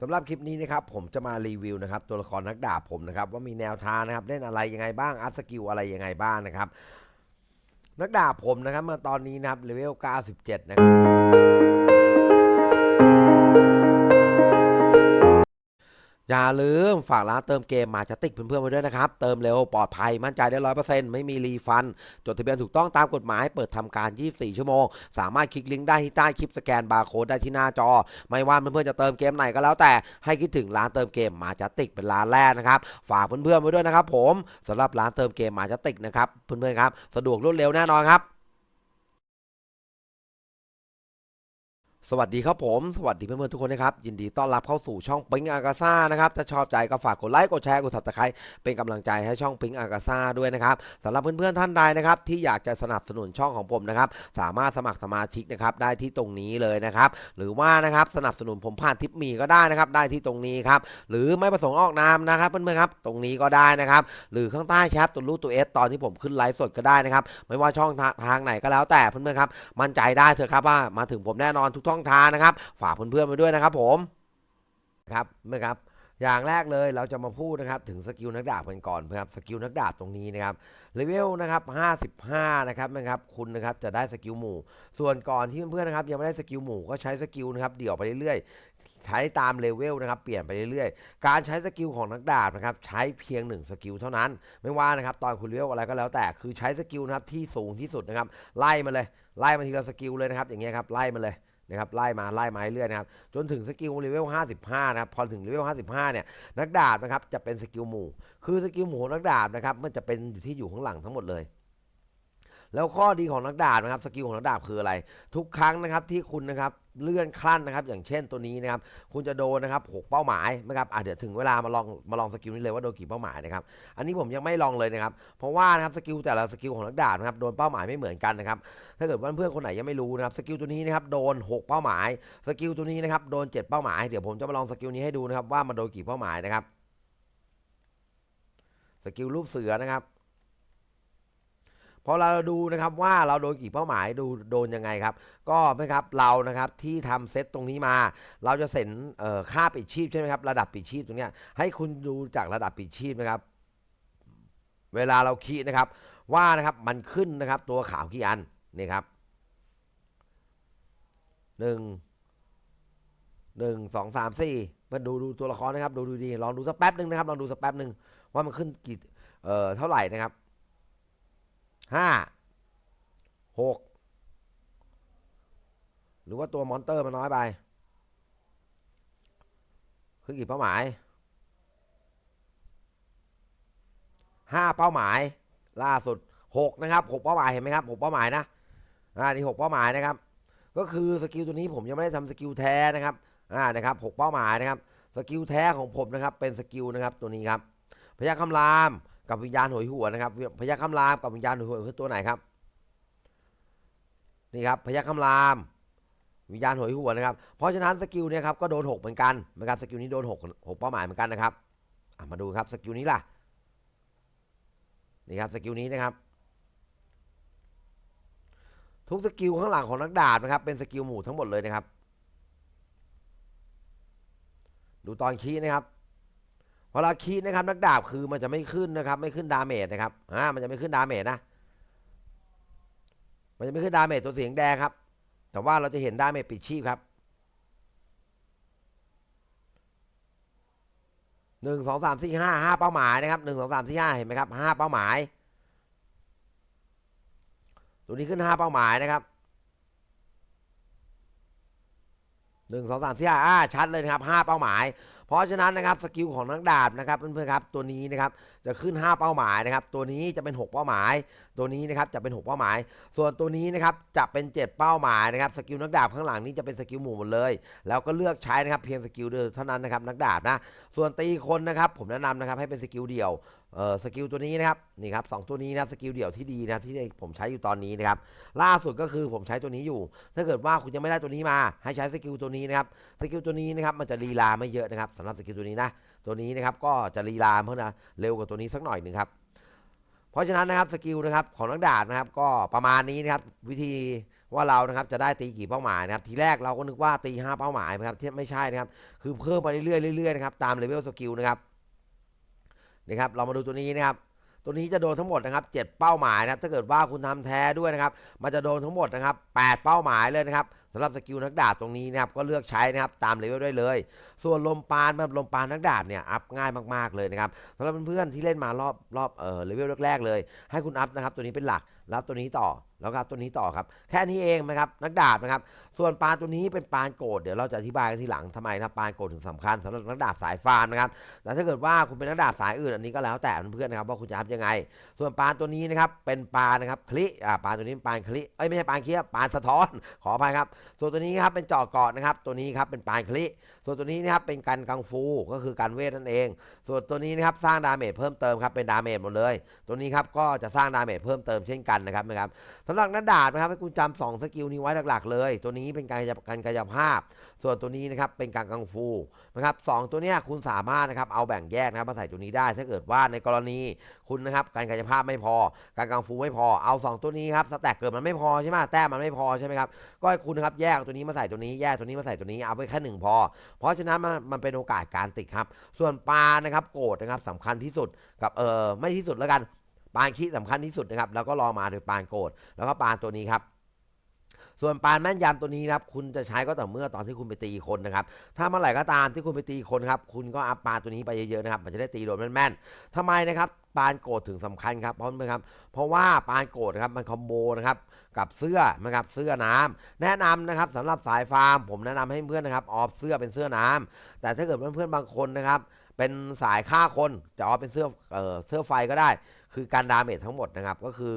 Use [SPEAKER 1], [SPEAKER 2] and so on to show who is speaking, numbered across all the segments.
[SPEAKER 1] สำหรับคลิปนี้นะครับผมจะมารีวิวนะครับตัวละครนักดาบผมนะครับว่ามีแนวทางนะครับเล่นอะไรยังไงบ้างอัพสกิลอะไรยังไงบ้างนะครับ นักดาบผมนะครับมาตอนนี้นะครับเลเวล 97 นะครับ อย่าลืมฝากร้านเติมเกมมาจะติกเพื่อนๆไว้ด้วยนะครับ เติมเร็วปลอดภัยมั่นใจได้ร้อยเปอร์เซ็นต์ไม่มีรีฟัน จดทะเบียนถูกต้องตามกฎหมาย เปิดทำการ 24 ชั่วโมง สามารถคลิกลิงก์ได้ที่ใต้คลิปสแกนบาร์โค้ดได้ที่หน้าจอ ไม่ว่าเพื่อนๆจะเติมเกมไหนก็แล้วแต่ให้คิดถึงร้านเติมเกมมาจัติกเป็นร้านแรกนะครับฝากเพื่อนๆไว้ด้วยนะครับผมสำหรับร้านเติมเกมมาจัติกนะครับเพื่อนๆครับสะดวกรวดเร็วแน่นอนครับ สวัสดีครับผม สวัสดีเพื่อนๆทุกคนนะครับ ยินดีต้อนรับเข้าสู่ช่องปิงอากาซ่านะครับ ถ้าชอบใจก็ฝากกดไลค์ กดแชร์ กด subscribe เป็นกำลังใจให้ช่องปิงอากาซ่าด้วยนะครับสำหรับเพื่อนๆท่านใดนะครับ ที่อยากจะสนับสนุนช่องของผมนะครับ สามารถสมัครสมาชิกนะครับได้ที่ตรงนี้เลยนะครับ หรือว่านะครับสนับสนุนผมผ่านทิปมีก็ได้นะครับ ได้ที่ตรงนี้ครับ หรือไม่ประสงค์ออกนามนะครับเพื่อนๆครับ ตรงนี้ก็ได้นะครับ หรือข้างใต้แชทตัวรูปตัวเอสตอนที่ผมขึ้นไลฟ์สดก็ได้นะครับ ไม่ว่าช่องทางไหนก็แล้วแต่เพื่อนๆครับ มั่นใจได้เถอะครับว่ามาถึงผมแน่นอนทุกช่องทางนะครับ ฝากเพื่อนๆไปด้วยนะครับ ผมครับเมื่อครับอย่างแรกเลยเราจะมาพูดนะครับถึงสกิลนักดาบกันก่อนครับสกิลนักดาบตรงนี้นะครับเลเวลนะครับ55นะครับนะครับคุณนะครับจะได้สกิลหมู่ ส่วนก่อนที่เพื่อนๆนะครับยังไม่ได้สกิลหมู่ก็ใช้สกิลนะครับเดี่ยวไปเรื่อยๆ ใช้ตามเลเวลนะครับเปลี่ยนไปเรื่อยๆ การใช้สกิลของนักดาบนะครับใช้เพียงหนึ่งสกิลเท่านั้น ไม่ว่านะครับตอนคุณเลเวลอะไรก็แล้วแต่คือใช้สกิลนะครับที่สูงที่สุดนะครับไล่มาเลยไล่มาทีละสกิลเลยนะครับอย่างเงี้ยครับไล่มาเลย นะครับไล่มาไล่มาเรื่อยๆนะครับจนถึงสกิลเลเวล 55 นะครับพอถึงเลเวล 55 เนี่ยนักดาบนะครับจะเป็นสกิลหมู่ คือสกิลหมู่นักดาบนะครับมันจะเป็นอยู่ที่อยู่ข้างหลังทั้งหมดเลย แล้วข้อดีของนักดาบนะครับสกิลของนักดาบคืออะไร ทุกครั้งนะครับที่คุณนะครับเลื่อนขั้นนะครับ อย่างเช่นตัวนี้นะครับ คุณจะโดนนะครับหกเป้าหมายนะครับอะเดี๋ยวถึงเวลามาลองมาลองสกิลนี้เลยว่าโดนกี่เป้าหมายนะครับ อันนี้ผมยังไม่ลองเลยนะครับ เพราะว่านะครับสกิลแต่ละสกิลของนักดาบนะครับโดนเป้าหมายไม่เหมือนกันนะครับ ถ้าเกิดว่าเพื่อนคนไหนยังไม่รู้นะครับสกิลตัวนี้นะครับโดน 6 เป้าหมาย สกิลตัวนี้นะครับโดน 7 เป้าหมาย เดี๋ยวผมจะมาลองสกิลนี้ให้ดูนะครับว่ามันโดนกี่เป้าหมายนะครับ สกิลรูปเสือนะครับ พอเราดูนะครับว่าเราโดนกี่เป้าหมายดูโดนยังไงครับ ก็นะครับเรานะครับที่ทำเซตตรงนี้มา เราจะเซ็นค่าปิดชีพใช่ไหมครับระดับปิดชีพตรงเนี้ยให้คุณดูจากระดับปิดชีพนะครับ เวลาเราคีย์นะครับ ว่านะครับมันขึ้นนะครับ ตัวขาวกี่อันนี่ครับหนึ่งหนึ่งสองสามสี่มาดูดูตัวละครนะครับ ดูดูดีลองดูสักแป๊บหนึ่งนะครับลองดูสักแป๊บหนึ่งว่ามันขึ้นกี่เอ่อเท่าไหร่นะครับ ห้าหกหรือว่าตัวมอนเตอร์มันน้อยไปขึ้นกี่เป้าหมายห้าเป้าหมาย ล่าสุดหกนะครับหกเป้าหมายเห็นไหมครับหกเป้าหมายนะอ่านี่หกเป้าหมายนะครับ ก็คือสกิลตัวนี้ผมยังไม่ได้ทำสกิลแท้นะครับอ่านะครับหกเป้าหมายนะครับสกิลแท้ของผมนะครับเป็นสกิลนะครับตัวนี้ครับพยัคฆ์คำราม กับวิญญาณหวยหัวนะครับพยัคฆ์คำรามกับวิญญาณหวยหัวคือตัวไหนครับ นี่ครับพยัคฆ์คำรามวิญญาณหวยหัวนะครับ เพราะฉะนั้นสกิลเนี่ยครับก็โดนหกเหมือนกันนะครับสกิลนี้โดนหกหกเป้าหมายเหมือนกันนะครับมาดูครับสกิลนี้ล่ะนี่ครับสกิลนี้นะครับ ทุกสกิลข้างหลังของนักดาบนะครับ เป็นสกิลหมู่ทั้งหมดเลยนะครับ ดูตอนคีย์นะครับ พอเราคีย์นะครับนักดาบคือมันจะไม่ขึ้นนะครับ ไม่ขึ้นดาเมจนะครับอ่ามันจะไม่ขึ้นดาเมจนะ มันจะไม่ขึ้นดาเมจตัวเสียงแดงครับ แต่ว่าเราจะเห็นดาเมจปิดชีพครับหนึ่งสองสามสี่ห้าห้าเป้าหมายนะครับหนึ่งสองสามสี่ห้าเห็นไหมครับห้าเป้าหมาย ตัวนี้ขึ้นห้าเป้าหมายนะครับ หนึ่งสองสามสี่ห้าอ่าชัดเลยนะครับห้าเป้าหมาย เพราะฉะนั้นนะครับสกิลของนักดาบนะครับเพื่อนๆครับตัวนี้นะครับจะขึ้น 5 เป้าหมายนะครับตัวนี้จะเป็น 6 เป้าหมาย ตัวนี้นะครับจะเป็น 6 เป้าหมาย ส่วนตัวนี้นะครับจะเป็น 7 เป้าหมายนะครับสกิลนักดาบข้างหลังนี้จะเป็นสกิลหมู่หมดเลย แล้วก็เลือกใช้นะครับเพียงสกิลเดียวเท่านั้นนะครับนักดาบนะส่วนตีคนนะครับผมแนะนำนะครับให้เป็นสกิลเดียว เออสกิลตัวนี้นะครับนี่ครับสองตัวนี้นะครับสกิลเดี่ยวที่ดีนะที่ผมใช้อยู่ตอนนี้นะครับล่าสุดก็คือผมใช้ตัวนี้อยู่ ถ้าเกิดว่าคุณยังไม่ได้ตัวนี้มา ให้ใช้สกิลตัวนี้นะครับสกิลตัวนี้นะครับมันจะลีลาไม่เยอะนะครับสำหรับสกิลตัวนี้นะตัวนี้นะครับก็จะลีลาเพิ่มนะเร็วกว่าตัวนี้สักหน่อยหนึ่งครับเพราะฉะนั้นนะครับสกิลนะครับของนักดาบนะครับก็ประมาณนี้นะครับวิธีว่าเรานะครับจะได้ตีกี่เป้าหมายนะครับทีแรกเราก็นึกว่าตีห้าเป้าหมายนะครับที่ไม่ใช่นะครับคือเพิ่มไปเรื่อยๆเรื่อยๆนะครับตามเลเวลสกิลนะครับ นะครับเรามาดูตัวนี้นะครับตัวนี้จะโดนทั้งหมดนะครับ 7 เป้าหมายนะครับ ถ้าเกิดว่าคุณทำแท้ด้วยนะครับ มันจะโดนทั้งหมดนะครับ 8 เป้าหมายเลยนะครับสำหรับสกิลนักดาบตรงนี้นะครับก็เลือกใช้นะครับตามเลเวลได้เลย ส่วนลมปานแบบลมปานนักดาบเนี่ยอัพง่ายมากๆเลยนะครับสำหรับเพื่อนๆที่เล่นมารอบรอบเออเลเวลแรกๆเลย ให้คุณอัพนะครับตัวนี้เป็นหลัก แล้วตัวนี้ต่อแล้วก็ตัวนี้ต่อครับ แค่นี้เองนะครับนักดาบนะครับ ส่วนปลาตัวนี้เป็นปลาโกรธเดี๋ยวเราจะอธิบายกันทีหลังทำไมนะปลาโกรธถึงสำคัญสำหรับนักดาบสายฟาร์มนะครับแต่ถ้าเกิดว่าคุณเป็นนักดาบสายอื่นอันนี้ก็แล้วแต่เพื่อนนะครับว่าคุณจะอัพยังไง ส่วนปลาตัวนี้นะครับเป็นปลานะครับคลิอ่าปาตัวนี้เป็นปาคลิเอ้ยไม่ใช่ปลานคลิครับปาสะท้อนขออภัยครับ ส่วนตัวนี้ครับเป็นจาะเกาะนะครับ ตัวนี้ครับเป็นปลาคลิส่วนตัวนี้นะครับเป็นกันกังฟูก็คือการเวทนั่นเอง ส่วนตัวนี้นะครับสร้างดาเมจเพิ่มเติมครับเป็นดาเมจหมดเลย ตัวนี้ครับก็จะสร้างดาเมจเพิ่มเติมเช่นกันนะครับนะครับสำหรับนักดาบนะครับให้คุณจำสองสกิลนี้ไว้หลักๆ เลย ตัวนี้เป็นการการกายภาพ ส่วนตัวนี้นะครับเป็นการกังฟูนะครับสองตัวเนี้ยคุณสามารถนะครับเอาแบ่งแยกนะครับมาใส่ตัวนี้ได้ถ้าเกิดว่าในกรณีคุณนะครับการกายภาพไม่พอ การกังฟูไม่พอเอาสองตัวนี้ครับสแต็กเกิดมันไม่พอใช่ไหมแต้มมันไม่พอใช่ไหมครับก็ให้คุณนะครับแยกตัวนี้มาใส่ตัวนี้แยกตัวนี้มาใส่ตัวนี้เอาไปแค่หนึ่งพอ เพราะฉะนั้นมันมันเป็นโอกาสการติดครับ ส่วนปลานะครับโกรธนะครับสำคัญที่สุดกับเออไม่ที่สุดแล้วกัน ปานขี้สำคัญที่สุดนะครับแล้วก็รอมาโดยปานโกรธแล้วก็ปานตัวนี้ครับส่วนปานแม่นยำตัวนี้นะครับคุณจะใช้ก็ต่อเมื่อตอนที่คุณไปตีคนนะครับถ้าเมื่อไหร่ก็ตามที่คุณไปตีคนครับคุณก็อัพปานตัวนี้ไปเยอะๆนะครับมันจะได้ตีโดนแม่นๆทำไมนะครับปานโกรธถึงสำคัญครับเพราะไหมครับเพราะว่าปานโกรธนะครับมันคอมโบนะครับกับเสื้อนะครับเสื้อน้ำแนะนำนะครับสำหรับสายฟาร์ม ผมแนะนำให้เพื่อนนะครับออฟเสื้อเป็นเสื้อน้ำแต่ถ้าเกิดเพื่อนๆบางคนนะครับเป็นสายฆ่าคนจะออฟเป็นเสื้อเออเสื้อไฟก็ได้ คือการดาเมจทั้งหมดนะครับ ก็คือ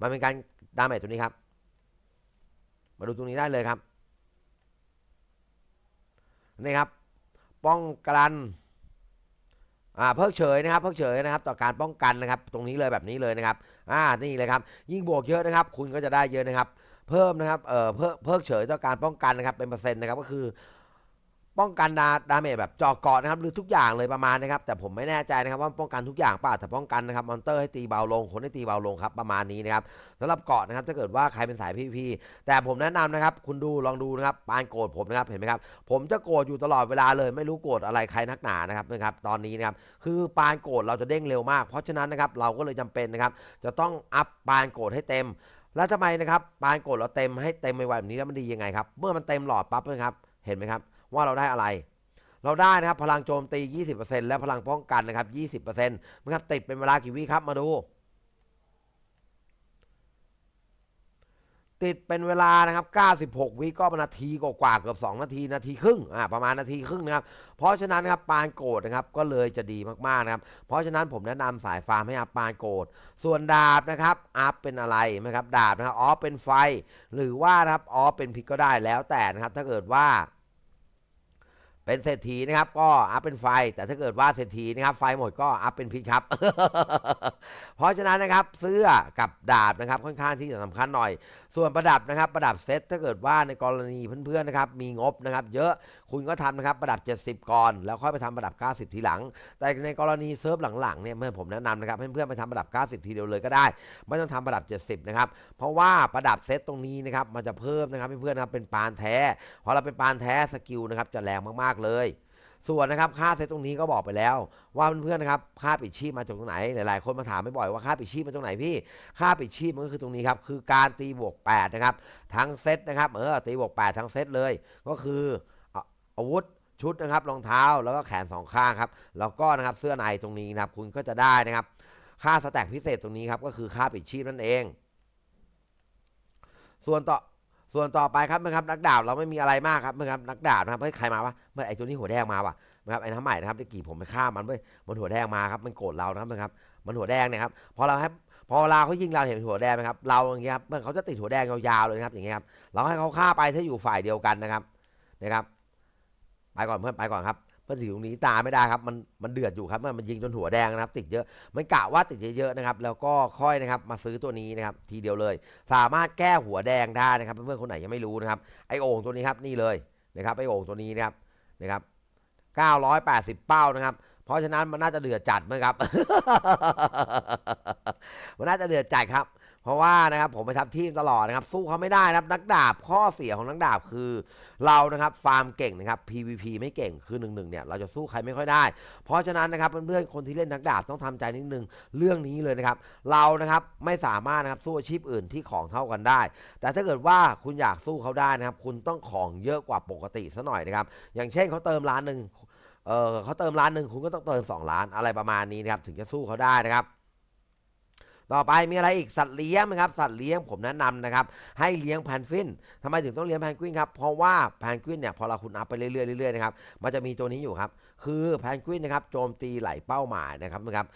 [SPEAKER 1] มันเป็นการดาเมจตัวนี้ครับ มาดูตรงนี้ได้เลยครับนี่ครับ ป้องกันอ่าเพิกเฉยนะครับ เพิกเฉยนะครับ ต่อการป้องกันนะครับ ตรงนี้เลยแบบนี้เลยนะครับอ่านี่เลยครับ ยิ่งบวกเยอะนะครับ คุณก็จะได้เยอะนะครับ เพิ่มนะครับเอ่อเพิ่มเพิกเฉยต่อการป้องกันนะครับเป็นเปอร์เซ็นต์นะครับก็คือ ป้องกันดาดาเมจแบบเจอเกาะนะครับหรือทุกอย่างเลยประมาณนะครับ แต่ผมไม่แน่ใจนะครับว่าป้องกันทุกอย่างป่ะแต่ป้องกันนะครับมอนเตอร์ให้ตีเบาลงคนให้ตีเบาลงครับประมาณนี้นะครับสำหรับเกาะนะครับถ้าเกิดว่าใครเป็นสายพีพีแต่ผมแนะนำนะครับ คุณดูลองดูนะครับปานโกรธผมนะครับเห็นไหมครับ ผมจะโกรธอยู่ตลอดเวลาเลยไม่รู้โกรธอะไรใครนักหนานะครับนะครับตอนนี้นะครับคือปานโกรธเราจะเด้งเร็วมาก เพราะฉะนั้นนะครับเราก็เลยจำเป็นนะครับจะต้องอัพปานโกรธให้เต็ม แล้วทำไมนะครับปานโกรธเราเต็มให้เต็มไปไวแบบนี้แล้วมันดียังไงครับเมื่อมันเต็มหลอดปั๊บนะครับเห็นไหมครับ ว่าเราได้อะไร เราได้นะครับพลังโจมตี 20%และพลังป้องกันนะครับ 20%นะครับติดเป็นเวลากี่วิครับมาดู ติดเป็นเวลานะครับ 96 วิก็ประนาทีกว่าเกือบ 2 นาทีนาทีครึ่งอ่าประมาณนาทีครึ่งนะครับ เพราะฉะนั้นนะครับปานโกรธนะครับก็เลยจะดีมากๆนะครับ เพราะฉะนั้นผมแนะนำสายฟาร์มให้อัพปานโกรธส่วนดาบนะครับอัพเป็นอะไรนะครับดาบนะครับอ๋อเป็นไฟ หรือว่านะครับอ๋อเป็นพิษก็ได้แล้วแต่นะครับถ้าเกิดว่า เป็นเศรษฐีนะครับก็อัพเป็นไฟ แต่ถ้าเกิดว่าเศรษฐีนะครับไฟหมดก็อัพเป็นพิษครับ เพราะฉะนั้นนะครับเสื้อกับดาบนะครับค่อนข้างที่จะสำคัญหน่อย ส่วนประดับนะครับประดับเซตถ้าเกิดว่าในกรณีเพื่อนๆนะครับมีงบนะครับเยอะคุณก็ทำนะครับประดับ 70 ก่อน แล้วค่อยไปทำประดับ 90 ทีหลัง แต่ในกรณีเซิร์ฟหลังๆเนี่ยเมื่อผมแนะนำนะครับให้เพื่อนๆไปทำประดับ 90 ทีเดียวเลยก็ได้ ไม่ต้องทำประดับ 70 นะครับเพราะว่าประดับเซตตรงนี้นะครับมันจะเพิ่มนะครับเพื่อนๆนะครับเป็นปานแท้พอเราเป็นปานแท้สกิลนะครับจะแรงมากๆเลยส่วนนะครับค่าเซตตรงนี้ก็บอกไปแล้ว ว่าเพื่อนๆนะครับค่าปิดชีพมาจากตรงไหนหลายๆคนมาถามไม่บ่อยว่าค่าปิดชีพมาตรงไหนพี่ ค่าปิดชีพมันก็คือตรงนี้ครับคือการตีบวก8นะครับทั้งเซตนะครับเออตีบวก8ทั้งเซตเลยก็คือ อาวุธชุดนะครับรองเท้าแล้วก็แขนสองข้างครับแล้วก็นะครับเสื้อในตรงนี้นะครับคุณก็จะได้นะครับ ค่าสแต็กพิเศษตรงนี้ครับก็คือค่าปิดชีพนั่นเอง ส่วนต่อส่วนต่อไปครับนะครับนักดาบเราไม่มีอะไรมากครับนะครับนักดาบนะครับเฮ้ยใครมาวะเมื่อไอตัวนี้หัวแดงมาวะนะครับไอ้น้ำใหม่นะครับที่กี่ผมไปฆ่ามันเว้ยมันหัวแดงมาครับมันโกรธเรานะครับนะครับ มันหัวแดงเนี่ยครับพอเราให้พอเวลาเขายิงเราเห็นหัวแดงไหมครับเราอย่างเงี้ยครับเมื่อเขาจะติดหัวแดงยาวๆเลยนะครับอย่างเงี้ยครับเราให้เขาฆ่าไปถ้าอยู่ฝ่ายเดียวกันนะครับนะครับ ไปก่อนเพื่อนไปก่อนครับเพื่อนถึงตรงนี้ตาไม่ได้ครับมันมันเดือดอยู่ครับเมื่อมันยิงจนหัวแดงนะครับ ติดเยอะมันกะว่าติดเยอะๆนะครับ แล้วก็ค่อยนะครับมาซื้อตัวนี้นะครับ ทีเดียวเลย สามารถแก้หัวแดงได้นะครับ เพื่อนๆคนไหนยังไม่รู้นะครับไอโอ่งตัวนี้ครับนี่เลยนะครับไอโอ่งตัวนี้นะครับนะครับ980 เป้านะครับ เพราะฉะนั้นมันน่าจะเดือดจัดไหมครับ มันน่าจะเดือดจัดครับ เพราะว่านะครับผมไปทำทีมตลอดนะครับ สู้เขาไม่ได้นะครับ นักดาบข้อเสียของนักดาบคือ เรานะครับฟาร์มเก่งนะครับ PVP ไม่เก่งคือหนึ่งหนึ่งเนี่ยเราจะสู้ใครไม่ค่อยได้ เพราะฉะนั้นนะครับเพื่อนๆคนที่เล่นนักดาบต้องทำใจนิดนึงเรื่องนี้เลยนะครับ เรานะครับไม่สามารถนะครับสู้อาชีพอื่นที่ของเท่ากันได้ แต่ถ้าเกิดว่าคุณอยากสู้เขาได้นะครับ คุณต้องของเยอะกว่าปกติซะหน่อยนะครับ อย่างเช่นเขาเติมล้านหนึ่งเออเขาเติมล้านหนึ่งคุณก็ต้องเติมสองล้านอะไรประมาณนี้นะครับถึงจะสู้เขาได้นะครับ ต่อไปมีอะไรอีกสัตว์เลี้ยงนะครับสัตว์เลี้ยงผมแนะนำนะครับให้เลี้ยงแพนกวินทำไมถึงต้องเลี้ยงแพนกวินครับเพราะว่าแพนกวินเนี่ยพอเราคุณอัพไปเรื่อยๆเรื่อยๆนะครับมันจะมีตัวนี้อยู่ครับคือแพนกวินนะครับโจมตีไหลเป้าหมายนะครับนะครับ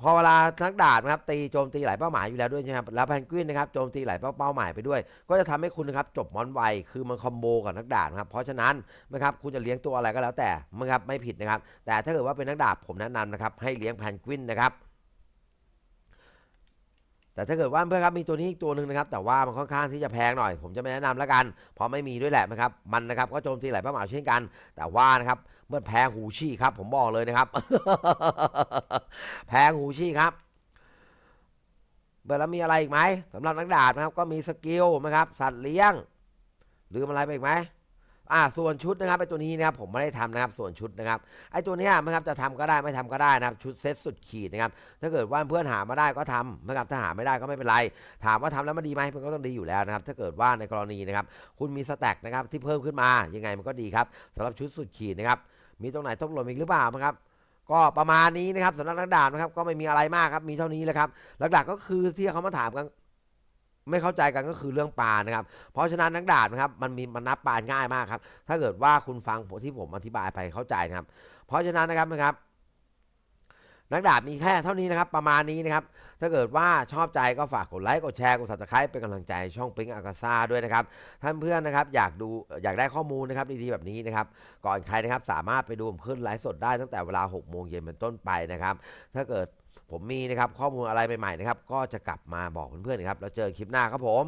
[SPEAKER 1] พอเวลานักดาบนะครับตีโจมตีไหลเป้าหมายอยู่แล้วด้วยใช่ไหมครับแล้วแพนกวินนะครับโจมตีไหลเป้าเป้าหมายไปด้วย ก็จะทำให้คุณนะครับจบมอนไวคือมันคอมโบกับนักดาบนะครับเพราะฉะนั้นนะครับคุณจะเลี้ยงตัวอะไรก็แล้วแต่นะครับไม่ผิดนะครับแต่ถ้าเกิดว่าเป็นนักดาบผมแนะนำนะครับให้เลี้ยงแพนกวินนะครับ แต่ถ้าเกิดว่าเพื่อนครับมีตัวนี้อีกตัวหนึ่งนะครับแต่ว่ามันค่อนข้างที่จะแพงหน่อย ผมจะไม่แนะนำแล้วกัน เพราะไม่มีด้วยแหละนะครับมันนะครับก็โจมตีหลเป้าหมายเช่นกัน แต่ว่านะครับเมื่อแพงหูชี่ครับ ผมบอกเลยนะครับ แพงหูชี่ครับเบอร์แล้วมีอะไรอีกไหมสำหรับนักดาบนะครับ ก็มีสกิลนะครับสัตว์เลี้ยงลืมอะไรไปอีกไหม อ่าส่วนชุดนะครับไอตัวนี้นะครับผมไม่ได้ทำนะครับส่วนชุดนะครับไอตัวเนี้ยนะครับจะทำก็ได้ไม่ทำก็ได้นะครับชุดเซ็ตสุดขีดนะครับถ้าเกิดว่าเพื่อนหามาได้ก็ทำนะครับถ้าหาไม่ได้ก็ไม่เป็นไรถามว่าทำแล้วมันดีไหมมันก็ต้องดีอยู่แล้วนะครับถ้าเกิดว่าในกรณีนะครับคุณมีสแต็กนะครับที่เพิ่มขึ้นมายังไงมันก็ดีครับสำหรับชุดสุดขีดนะครับมีตรงไหนต้องล่นอีกหรือเปล่านะครับก็ประมาณนี้นะครับสำหรับนักดาบนะครับก็ไม่มีอะไรมากครับมีเท่านี้แหละครับหลักๆก็คือที่เขามาถามกัน ไม่เข้าใจกันก็คือเรื่องปลานะครับ เพราะฉะนั้นนักดาบนะครับมันมีมันนับปลาง่ายมากครับ ถ้าเกิดว่าคุณฟังผมที่ผมอธิบายไปเข้าใจนะครับ เพราะฉะนั้นนะครับนะครับ นักดาบมีแค่เท่านี้นะครับ ประมาณนี้นะครับ ถ้าเกิดว่าชอบใจก็ฝากกดไลค์กดแชร์กด subscribe เป็นกำลังใจช่องปิงอากาซาด้วยนะครับท่านเพื่อนนะครับ อยากดูอยากได้ข้อมูลนะครับดีๆแบบนี้นะครับ ก่อนใครนะครับสามารถไปดูผมขึ้นไลฟ์สดได้ตั้งแต่เวลา6โมงเย็นเป็นต้นไปนะครับ ถ้าเกิด ผมมีนะครับข้อมูลอะไรใหม่ๆนะครับ ก็จะกลับมาบอกเพื่อนๆนะครับ แล้วเจอคลิปหน้าครับผม